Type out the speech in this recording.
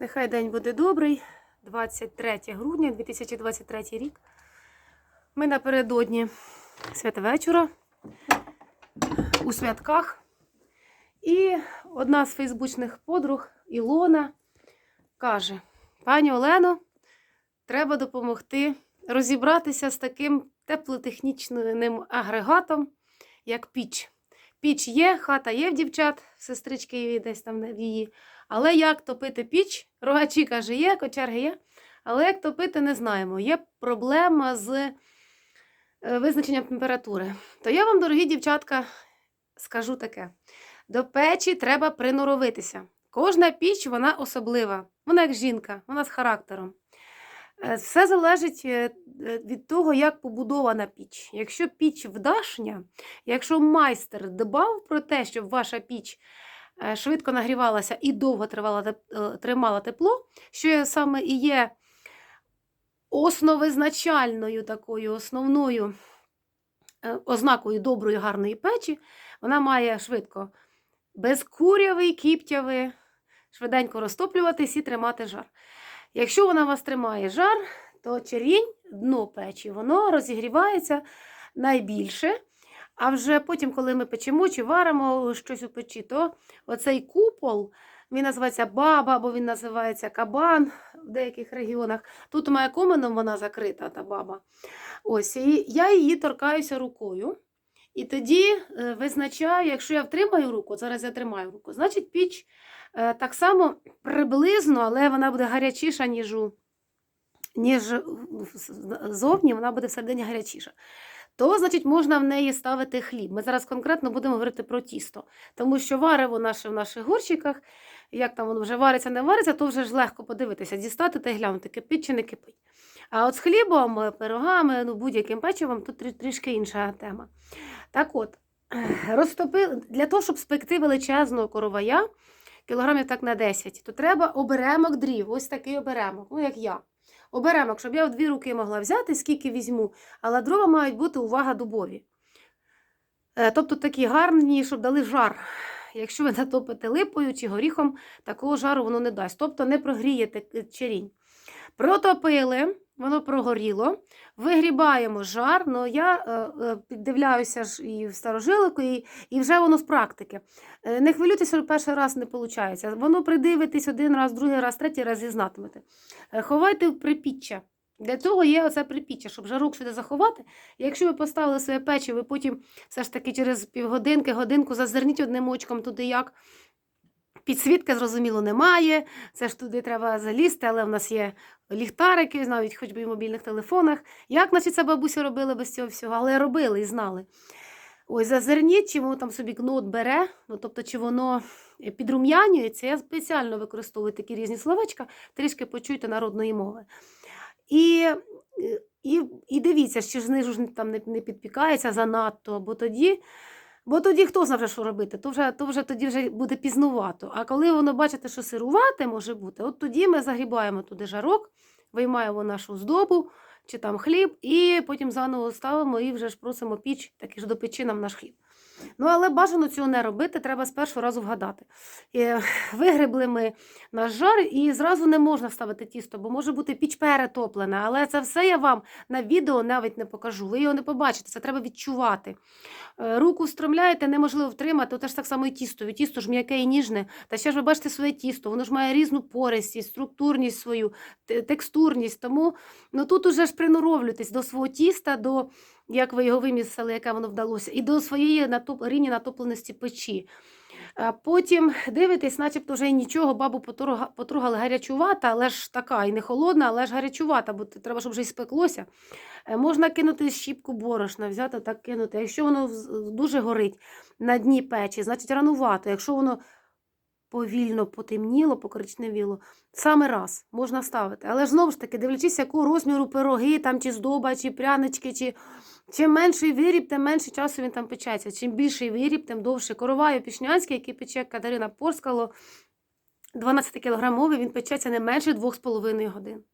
Нехай день буде добрий. 23 грудня 2023 рік. Ми напередодні святвечора у святках. І одна з фейсбучних подруг Ілона каже: Пані Олено, треба допомогти розібратися з таким теплотехнічним агрегатом, як піч. Піч є, хата є в дівчат, сестрички її десь там в її. Але як топити піч? Рогачі каже, є, кочерги є. Але як топити, не знаємо. Є проблема з е, визначенням температури. То я вам, дорогі дівчатка, скажу таке: до печі треба приноровитися. Кожна піч вона особлива. Вона як жінка, вона з характером. Е, Все залежить е, е, від того, як побудована піч. Якщо піч вдашня, якщо майстер дбав про те, щоб ваша піч швидко нагрівалася і довго тривала, тримала тепло, що саме і є основизначальною такою основною ознакою доброї гарної печі, вона має швидко безкурявий, кіптявий, швиденько розтоплюватись і тримати жар. Якщо вона вас тримає жар, то черінь, дно печі, воно розігрівається найбільше. А вже потім, коли ми печемо чи варимо щось у печі, то оцей купол, він називається баба, або він називається кабан в деяких регіонах. Тут у мене вона закрита, та баба. Ось, і я її торкаюся рукою. І тоді е, визначаю, якщо я втримаю руку, зараз я тримаю руку, значить піч е, так само приблизно, але вона буде гарячіша, ніж у ніж зовні, вона буде всередині гарячіша. То, значить, можна в неї ставити хліб. Ми зараз конкретно будемо говорити про тісто, тому що варево наше в наших горщиках, як там воно вже вариться, не вариться, то вже ж легко подивитися, дістати та й глянути, кипить чи не кипить. А от з хлібом, е, пирогами, ну, будь-яким печивом, тут трішки інша тема. Так от, розтопили, для того, щоб спекти величезного коровая, кілограмів так на 10, то треба оберемок дрів, ось такий оберемок, ну як я. Оберемок, щоб я в дві руки могла взяти, скільки візьму, але дрова мають бути увага дубові. Е, Тобто такі гарні, щоб дали жар. Якщо ви натопите липою чи горіхом, такого жару воно не дасть. Тобто не прогрієте е, черінь. Протопили, воно прогоріло, вигрібаємо жар. Ну, я е, е, піддивляюся ж і в старожилику, і, і вже воно з практики. Е, не хвилюйтеся, що перший раз не виходить. Воно придивитесь один раз, другий раз, третій раз і знатимете. Е, Ховайте в припіччя. Для цього є оце припіччя, щоб жарок сюди заховати. Якщо ви поставили своє печі, ви потім все ж таки через півгодинки, годинку зазирніть одним очком туди як. Підсвітки, зрозуміло, немає. Це ж туди треба залізти, але в нас є ліхтарики, навіть хоч би і в мобільних телефонах. Як, значить, це бабусі робили без цього всього, але робили і знали. Ось зазирніть, чи воно там собі кнот бере, ну, тобто, чи воно підрум'янюється. Я спеціально використовую такі різні словечка, трішки почуйте народної мови. І, і, і дивіться, чи ж знизу ж там не, не підпікається занадто, бо тоді. Бо тоді хто знає, що робити, то вже, то вже тоді вже буде пізнувато. А коли воно бачите, що сирувате може бути, от тоді ми загрібаємо туди жарок, виймаємо нашу здобу чи там хліб, і потім заново ставимо і вже ж просимо піч, таки ж допечи нам наш хліб. Ну, але бажано цього не робити, треба з першого разу вгадати. І вигребли ми наш жар, і зразу не можна ставити тісто, бо може бути піч перетоплена. Але це все я вам на відео навіть не покажу. Ви його не побачите, це треба відчувати. Е, Руку встромляєте, неможливо втримати, теж так само і тісто. Тісто ж м'яке і ніжне. Та ще ж ви бачите своє тісто, воно ж має різну пористість, структурність свою, текстурність. Тому ну, тут уже ж приноровлюйтесь до свого тіста, до як ви його вимісили, яке воно вдалося, і до своєї натоп... рівня натопленості печі. Потім дивитесь, начебто вже нічого, бабу потруга- потрогали гарячувата, але ж така, і не холодна, але ж гарячувата, бо треба, щоб вже й спеклося. Е, Можна кинути щіпку борошна, взяти так кинути. Якщо воно дуже горить на дні печі, значить ранувато. Якщо воно повільно потемніло, покоричневіло, саме раз можна ставити. Але ж знову ж таки, дивлячись, якого розміру пироги, там, чи здоба, чи прянички, чи чим менший виріб, тим менше часу він там печеться. Чим більший виріб, тим довше. Короваю пішнянський, який пече Катерина Порскало, 12-кілограмовий, він печеться не менше 2,5 годин.